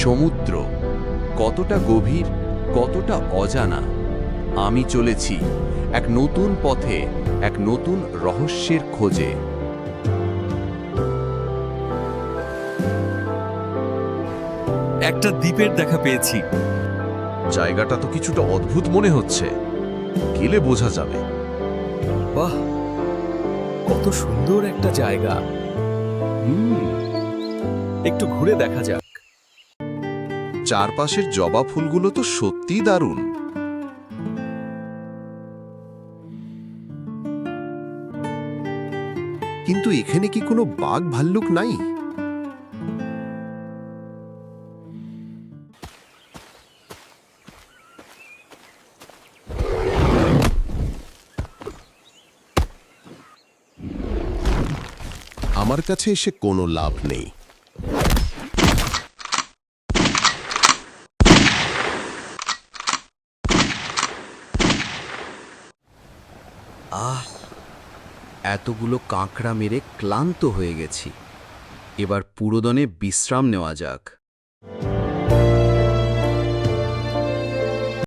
সমুদ্র কতটা গভীর কতটা অজানা। আমি চলেছি এক নতুন পথে এক নতুন রহস্যের খোঁজে। একটা দ্বীপের দেখা পেয়েছি। জায়গাটা তো কিছুটা অদ্ভুত মনে হচ্ছে। গেলে বোঝা যাবে। বাহ! কত সুন্দর একটা জায়গা। হুম একটু ঘুরে দেখা যাক। চারপাশের জবা ফুলগুলো তো সত্যিই দারুণ। কিন্তু এখানে কি কোনো বাঘ ভাল্লুক নাই? আমার কাছে এসে কোনো লাভ নেই। আহ এতগুলো কাঁকড়া মেরে ক্লান্ত হয়ে গেছি। এবার পুরোদনে বিশ্রাম নেওয়া যাক।